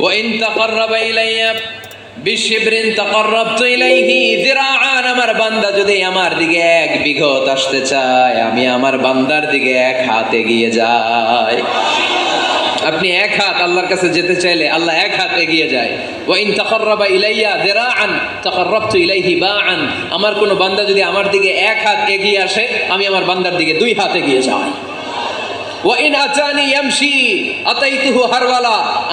وإن تقرب إلي بالشبر تقربت إليه ذراعا আমার বান্দা যদি আমার দিকে এক বিঘত আসতে চায় আমি আমার বান্দার দিকে এক হাত এগিয়ে যাই আপনি এক হাত আল্লাহর কাছে যেতে চাইলে আল্লাহ এক হাত এগিয়ে যায় ওয়াইন তাকাররাবা ইলাইয়া দিরাআন তাকাররাবতু ইলাইহি বাআন আমার কোন বান্দা যদি আমার দিকে এক হাত এগিয়ে আসে আমি আমার বান্দার দিকে দুই হাত এগিয়ে যাই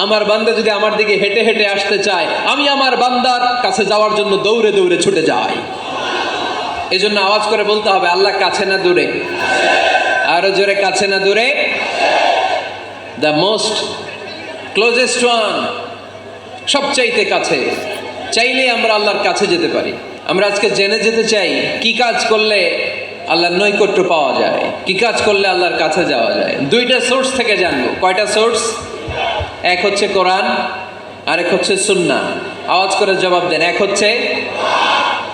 আমার বান্দা যদি আমার দিকে হেঁটে হেঁটে আসতে চায়, আমি আমার বান্দার কাছে যাওয়ার জন্য দৌড়ে দৌড়ে ছুটে যাই। এজন্য আওয়াজ করে বলতে হবে, আল্লাহ কাছে না দূরে? আরও জোরে, কাছে না দূরে? দ্য মোস্ট ক্লোজেস্ট ওয়ান সবচাইতে কাছে। চাইলে আমরা আল্লাহর কাছে যেতে পারি। আমরা আজকে জেনে যেতে চাই, কি কাজ করলে আল্লাহর নৈকট্য পাওয়া যায়। কি কাজ করলে আল্লাহর কাছে যাওয়া যায়? দুইটা সোর্স থেকে জানব। কয়টা সোর্স এক হচ্ছে কোরআন, আরেক হচ্ছে সুন্না আওয়াজ করে জবাব দেন। এক হচ্ছে,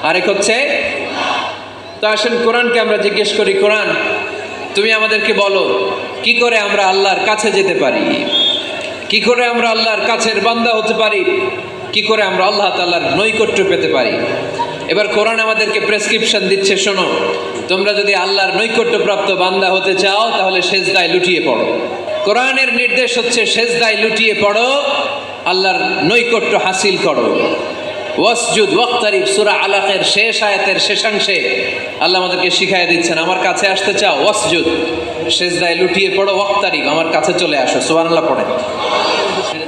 আরেক হচ্ছে, তো আসেন কোরআনকে আমরা জিজ্ঞেস করি, কোরআন, তুমি আমাদেরকে বলো, কি করে আমরা আল্লাহর কাছে যেতে পারি? কি করে আমরা আল্লাহর কাছের বান্দা হতে পারি? কি করে আমরা আল্লাহ তাল্লাহর নৈকট্য পেতে পারি? এবার কোরআন আমাদেরকে প্রেসক্রিপশন দিচ্ছে, শোনো। তোমরা যদি আল্লাহর নৈকট্যপ্রাপ্ত বান্দা হতে চাও, তাহলে সেজদায় লুটিয়ে পড়ো। কোরআনের নির্দেশ হচ্ছে সেজদায় লুটিয়ে পড়ো, আল্লাহর নৈকট্য হাসিল করো। ওয়াসজুদ ওয়াক্তারিফ সুরা আলাকের শেষ আয়াতের শেষাংশে আল্লাহ আমাদেরকে শিখাই দিচ্ছেন, আমার কাছে আসতে চাও, ওয়াসজুদ। শেষদায় লুটিয়ে পড়ো ওয়াক্তারিফ আমার কাছে চলে আসো। সুবহানাল্লাহ পড়ে।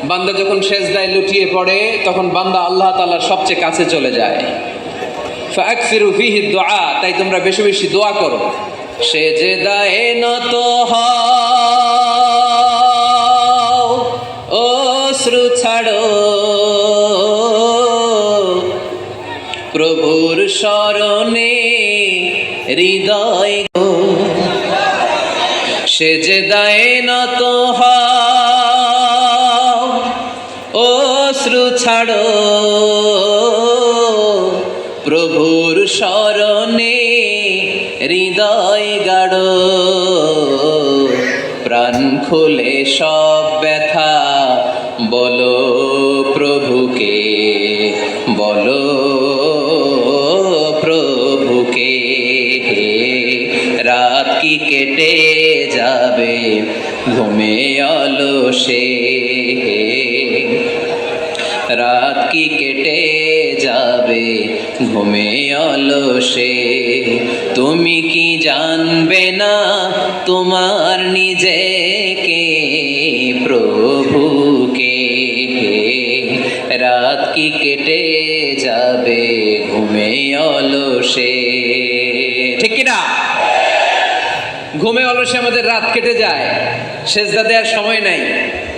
বান্দা যখন শেষদায় লুটিয়ে পড়ে, তখন বান্দা আল্লাহ তাআলার সবচেয়ে কাছে চলে যায়। ফাকসিরু ফিহি দুআ তাই তোমরা বেশি বেশি দোয়া করো। সে যে দায়ে নত অশ্রু ছাড়ো। প্রভুর স্মরণে হৃদয় গো। সে যে দায়ে নত অশ্রু ছাড়ো। প্রভুর স্মরণে হৃদয় গাড়ো প্রাণ খুলে সব ব্যথা, বলো প্রভুকে বলো প্রভুকে। রাত কি কেটে যাবে, ঘুমে অলসে রাত কি কেটে যাবে, ঘুমে অলসে। তুমি কি জানবে না তোমার নিজেকে, প্রভুকে? রাত কি কেটে যাবে, ঘুমে অলসে? ঠিক কিনা? ঘুমে অলসে আমাদের রাত কেটে যায়, সেজদা দেওয়ার সময় নাই।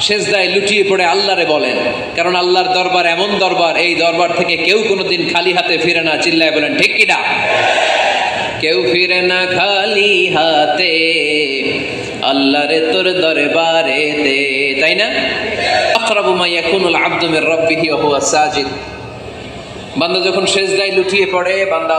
সেজদায় লুটিয়ে পড়ে আল্লাহরে বলেন। কারণ আল্লাহর দরবার এমন দরবার, এই দরবার থেকে কেউ কোনোদিন খালি হাতে ফিরে না। চিল্লায় বলেন, ঠিক কিনা কেউ ফিরে না খালি হাতে, আল্লাহরে তোর দরবারেতে, তাই না? আকরাবু মা ইয়াকুনুল আবদু মির রাব্বিহি ওয়া সাজিদ। বান্দা যখন সেজদায় লুটিয়ে পড়ে, বান্দা